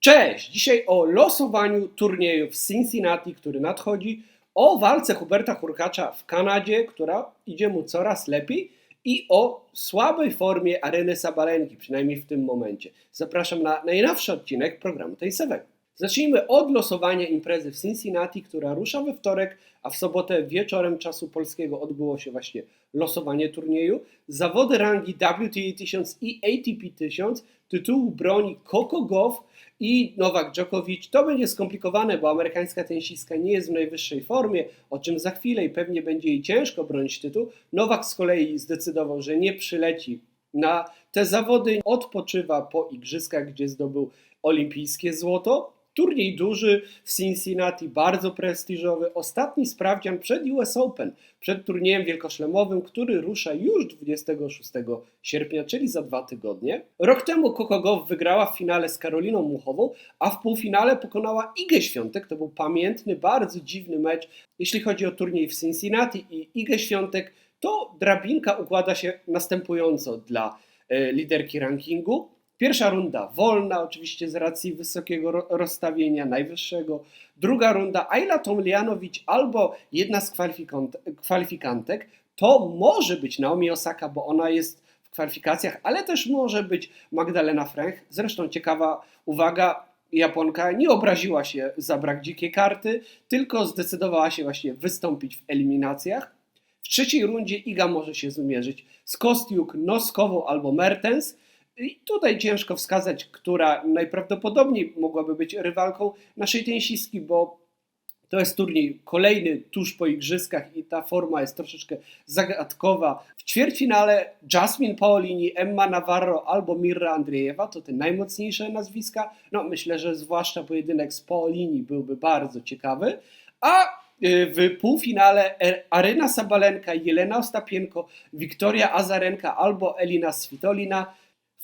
Cześć! Dzisiaj o losowaniu turnieju w Cincinnati, który nadchodzi, o walce Huberta Hurkacza w Kanadzie, która idzie mu coraz lepiej i o słabej formie Areny Sabalenki, przynajmniej w tym momencie. Zapraszam na najnowszy odcinek programu tej Seven. Zacznijmy od losowania imprezy w Cincinnati, która rusza we wtorek, a w sobotę wieczorem czasu polskiego odbyło się właśnie losowanie turnieju. Zawody rangi WTA 1000 i ATP 1000 tytułu broni Coco Gauff i Nowak Djokovic. To będzie skomplikowane, bo amerykańska tenisistka nie jest w najwyższej formie, o czym za chwilę i pewnie będzie jej ciężko bronić tytuł. Nowak z kolei zdecydował, że nie przyleci na te zawody, odpoczywa po igrzyskach, gdzie zdobył olimpijskie złoto. Turniej duży w Cincinnati, bardzo prestiżowy. Ostatni sprawdzian przed US Open, przed turniejem wielkoszlemowym, który rusza już 26 sierpnia, czyli za dwa tygodnie. Rok temu Coco Gauff wygrała w finale z Karoliną Muchową, a w półfinale pokonała Igę Świątek. To był pamiętny, bardzo dziwny mecz. Jeśli chodzi o turniej w Cincinnati i Igę Świątek, to drabinka układa się następująco dla e, liderki rankingu. Pierwsza runda wolna, oczywiście z racji wysokiego ro- rozstawienia najwyższego. Druga runda Ayla Tomljanovic albo jedna z kwalifikant- kwalifikantek. To może być Naomi Osaka, bo ona jest w kwalifikacjach, ale też może być Magdalena Frech. Zresztą ciekawa uwaga, Japonka nie obraziła się za brak dzikiej karty, tylko zdecydowała się właśnie wystąpić w eliminacjach. W trzeciej rundzie Iga może się zmierzyć z Kostiuk, Noskową albo Mertens. I tutaj ciężko wskazać, która najprawdopodobniej mogłaby być rywalką naszej tenisistki, bo to jest turniej kolejny tuż po igrzyskach i ta forma jest troszeczkę zagadkowa. W ćwierćfinale Jasmine Paolini, Emma Navarro albo Mirra Andriejewa to te najmocniejsze nazwiska. No myślę, że zwłaszcza pojedynek z Paolini byłby bardzo ciekawy. A y, w półfinale Er- Aryna Sabalenka, Jelena Ostapienko, Wiktoria Azarenka albo Elina Svitolina.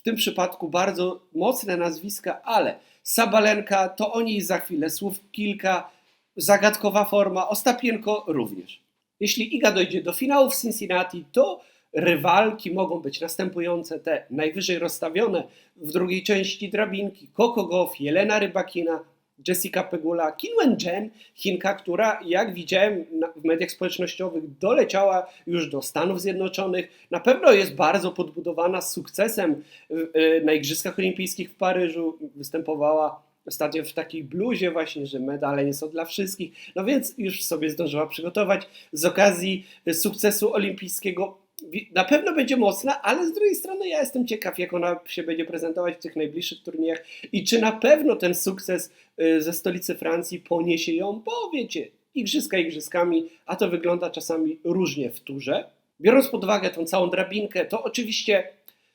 Tym przypadku bardzo mocne nazwiska, ale Sabalenka to o niej za chwilę słów kilka, zagadkowa forma, Ostapienko również. Jeśli Iga dojdzie do finału w Cincinnati, to rywalki mogą być następujące, te najwyżej rozstawione w drugiej części drabinki, Coco Gauff, Jelena Rybakina, Jessica Pegula, Kinwen Jen, Chinka, która jak widziałem w mediach społecznościowych doleciała już do Stanów Zjednoczonych. Na pewno jest bardzo podbudowana sukcesem y, y, na Igrzyskach Olimpijskich w Paryżu. Występowała ostatnio w takiej bluzie właśnie, że medale nie są dla wszystkich. No więc już sobie zdążyła przygotować z okazji y, sukcesu olimpijskiego. Na pewno będzie mocna, ale z drugiej strony ja jestem ciekaw, jak ona się będzie prezentować w tych najbliższych turniejach i czy na pewno ten sukces y, ze stolicy Francji poniesie ją, bo wiecie, igrzyska igrzyskami, a to wygląda czasami różnie w turze. Biorąc pod uwagę tą całą drabinkę, to oczywiście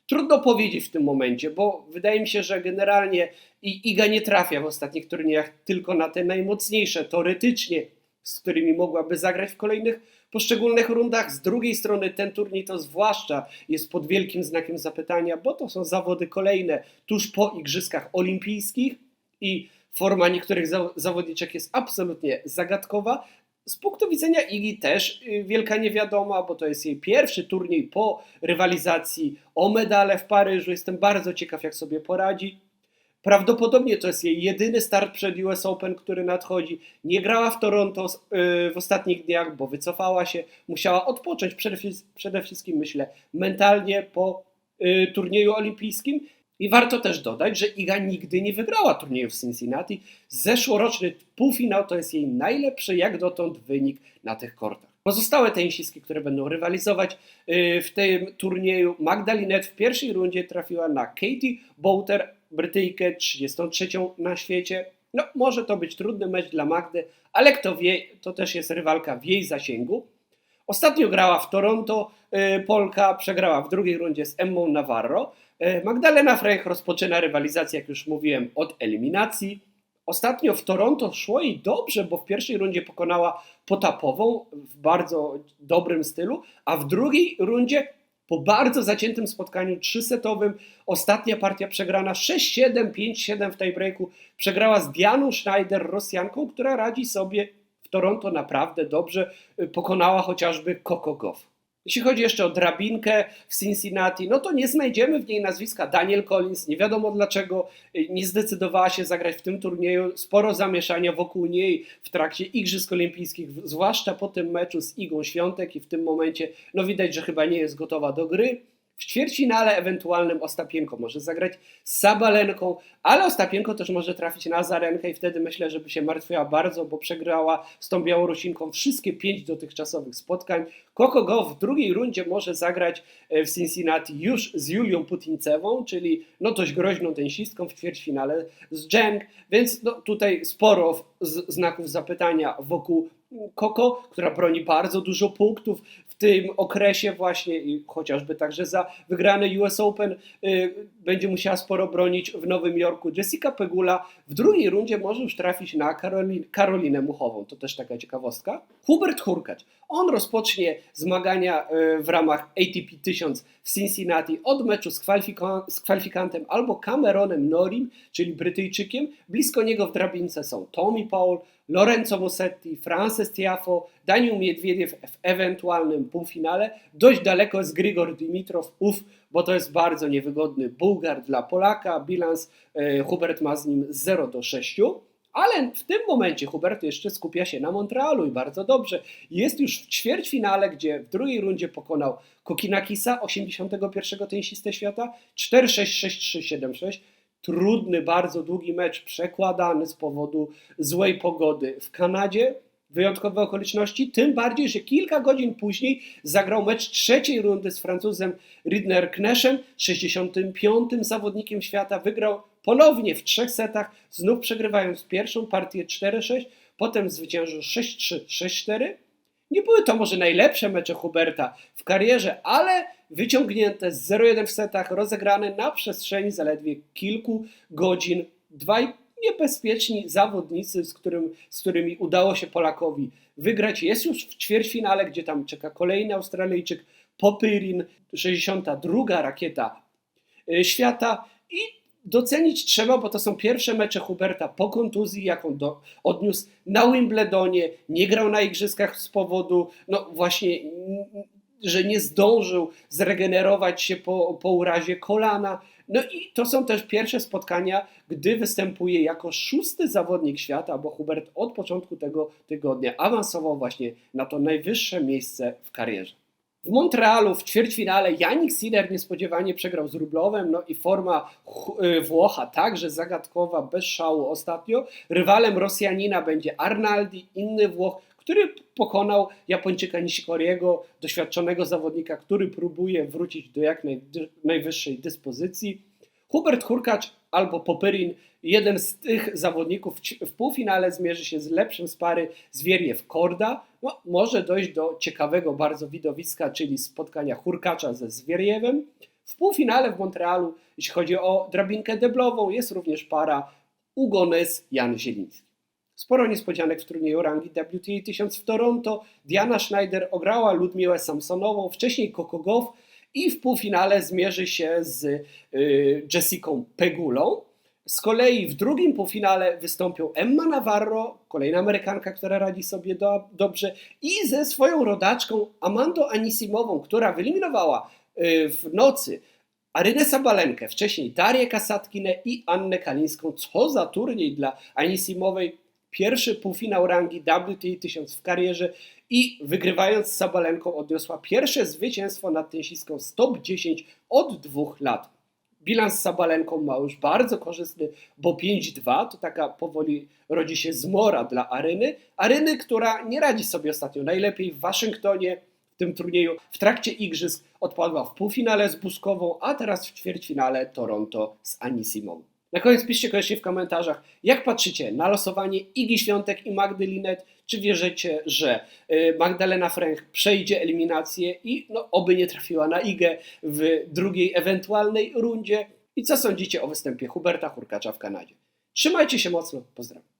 trudno powiedzieć w tym momencie, bo wydaje mi się, że generalnie Iga nie trafia w ostatnich turniejach tylko na te najmocniejsze teoretycznie, z którymi mogłaby zagrać w kolejnych poszczególnych rundach. Z drugiej strony ten turniej to zwłaszcza jest pod wielkim znakiem zapytania, bo to są zawody kolejne tuż po Igrzyskach Olimpijskich i forma niektórych za- zawodniczek jest absolutnie zagadkowa. Z punktu widzenia Igi też y, wielka niewiadoma, bo to jest jej pierwszy turniej po rywalizacji o medale w Paryżu. Jestem bardzo ciekaw, jak sobie poradzi. Prawdopodobnie to jest jej jedyny start przed US Open, który nadchodzi. Nie grała w Toronto y, w ostatnich dniach, bo wycofała się. Musiała odpocząć przede, wszy- przede wszystkim, myślę, mentalnie po y, turnieju olimpijskim. I warto też dodać, że Iga nigdy nie wygrała turnieju w Cincinnati. Zeszłoroczny półfinał to jest jej najlepszy jak dotąd wynik na tych kortach. Pozostałe tenisistki, które będą rywalizować y, w tym turnieju, Magdalinet w pierwszej rundzie trafiła na Katie Bouter, Brytyjkę 33 na świecie. No, może to być trudny mecz dla Magdy, ale kto wie, to też jest rywalka w jej zasięgu. Ostatnio grała w Toronto, y, Polka przegrała w drugiej rundzie z Emmą Navarro. Y, Magdalena Frech rozpoczyna rywalizację, jak już mówiłem, od eliminacji. Ostatnio w Toronto szło jej dobrze, bo w pierwszej rundzie pokonała Potapową w bardzo dobrym stylu, a w drugiej rundzie po bardzo zaciętym spotkaniu trzysetowym ostatnia partia przegrana 6-7, 5-7 w tiebreaku przegrała z Dianą Schneider, Rosjanką, która radzi sobie w Toronto naprawdę dobrze, pokonała chociażby Coco Gauff. Jeśli chodzi jeszcze o drabinkę w Cincinnati, no to nie znajdziemy w niej nazwiska Daniel Collins. Nie wiadomo dlaczego y, nie zdecydowała się zagrać w tym turnieju. Sporo zamieszania wokół niej w trakcie Igrzysk Olimpijskich, zwłaszcza po tym meczu z Igą Świątek i w tym momencie no widać, że chyba nie jest gotowa do gry. W ćwierćfinale ewentualnym Ostapienko. Może zagrać z Sabalenką, ale Ostapienko też może trafić na Zarenkę i wtedy myślę, żeby się martwiła bardzo, bo przegrała z tą Białorusinką wszystkie pięć dotychczasowych spotkań. Koko Go w drugiej rundzie może zagrać e, w Cincinnati już z Julią Putincewą, czyli no dość groźną tenisistką w ćwierćfinale z Zheng, więc no tutaj sporo znaków zapytania wokół Koko, która broni bardzo dużo punktów tym okresie właśnie i chociażby także za wygrany US Open y, będzie musiała sporo bronić w Nowym Jorku. Jessica Pegula w drugiej rundzie może już trafić na Karolin, Karolinę Muchową, to też taka ciekawostka. Hubert Hurkacz, on rozpocznie zmagania y, w ramach ATP 1000 w Cincinnati od meczu z, kwalifika z kwalifikantem albo Cameronem Norim, czyli Brytyjczykiem. Blisko niego w drabince są Tommy Paul, Lorenzo Musetti, Frances Tiafo, Daniel Miedwiediew w ewentualnym półfinale. Dość daleko jest Grigor Dimitrow, uf, bo to jest bardzo niewygodny Bułgar dla Polaka. Bilans e, Hubert ma z nim 0 do 6. Ale w tym momencie Hubert jeszcze skupia się na Montrealu i bardzo dobrze. Jest już w ćwierćfinale, gdzie w drugiej rundzie pokonał Kokinakisa, 81. tenisistę świata, 4-6-6-3-7-6 trudny, bardzo długi mecz, przekładany z powodu złej pogody w Kanadzie. Wyjątkowe okoliczności, tym bardziej, że kilka godzin później zagrał mecz trzeciej rundy z Francuzem Ridner Kneszem, 65. zawodnikiem świata. Wygrał ponownie w trzech setach, znów przegrywając pierwszą partię 4-6, potem zwyciężył 6-3, 6-4. Nie były to może najlepsze mecze Huberta w karierze, ale wyciągnięte z 0-1 w setach, rozegrane na przestrzeni zaledwie kilku godzin. Dwaj niebezpieczni zawodnicy, z, którym, z którymi udało się Polakowi wygrać. Jest już w ćwierćfinale, gdzie tam czeka kolejny Australijczyk, Popyrin, 62. rakieta y, świata i docenić trzeba, bo to są pierwsze mecze Huberta po kontuzji, jaką do, odniósł na Wimbledonie, nie grał na igrzyskach z powodu, no właśnie, że nie zdążył zregenerować się po, po urazie kolana. No i to są też pierwsze spotkania, gdy występuje jako szósty zawodnik świata, bo Hubert od początku tego tygodnia awansował właśnie na to najwyższe miejsce w karierze. W Montrealu w ćwierćfinale Janik Sinner niespodziewanie przegrał z Rublowem, no i forma y, Włocha także zagadkowa, bez szału ostatnio. Rywalem Rosjanina będzie Arnaldi, inny Włoch, który pokonał Japończyka Nishikoriego, doświadczonego zawodnika, który próbuje wrócić do jak naj, najwyższej dyspozycji. Hubert Hurkacz albo Popyrin, jeden z tych zawodników w półfinale zmierzy się z lepszym z pary Zwieriew Korda. No, może dojść do ciekawego bardzo widowiska, czyli spotkania Hurkacza ze Zwieriewem. W półfinale w Montrealu, jeśli chodzi o drabinkę deblową, jest również para Ugones-Jan Zieliński. Sporo niespodzianek w turnieju rangi WTA 1000 w Toronto. Diana Schneider ograła Ludmiłę Samsonową, wcześniej Coco Gauff i w półfinale zmierzy się z y, Jessicą Pegulą. Z kolei w drugim półfinale wystąpią Emma Navarro, kolejna Amerykanka, która radzi sobie do, dobrze, i ze swoją rodaczką Amando Anisimową, która wyeliminowała y, w nocy Arynę Sabalenkę, wcześniej Darię Kasatkinę i Annę Kalińską. Co za turniej dla Anisimowej pierwszy półfinał rangi WTA 1000 w karierze i wygrywając z Sabalenką odniosła pierwsze zwycięstwo nad tenisistką z top 10 od dwóch lat. Bilans z Sabalenką ma już bardzo korzystny, bo 5-2 to taka powoli rodzi się zmora dla Aryny. Aryny, która nie radzi sobie ostatnio najlepiej w Waszyngtonie w tym turnieju. W trakcie igrzysk odpadła w półfinale z Buskową, a teraz w ćwierćfinale Toronto z Anisimą. Na koniec piszcie koniecznie w komentarzach, jak patrzycie na losowanie Igi Świątek i Magdy Linet, czy wierzycie, że y, Magdalena Frank przejdzie eliminację i no, oby nie trafiła na Igę w drugiej ewentualnej rundzie i co sądzicie o występie Huberta Hurkacza w Kanadzie. Trzymajcie się mocno, pozdrawiam.